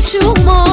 başıma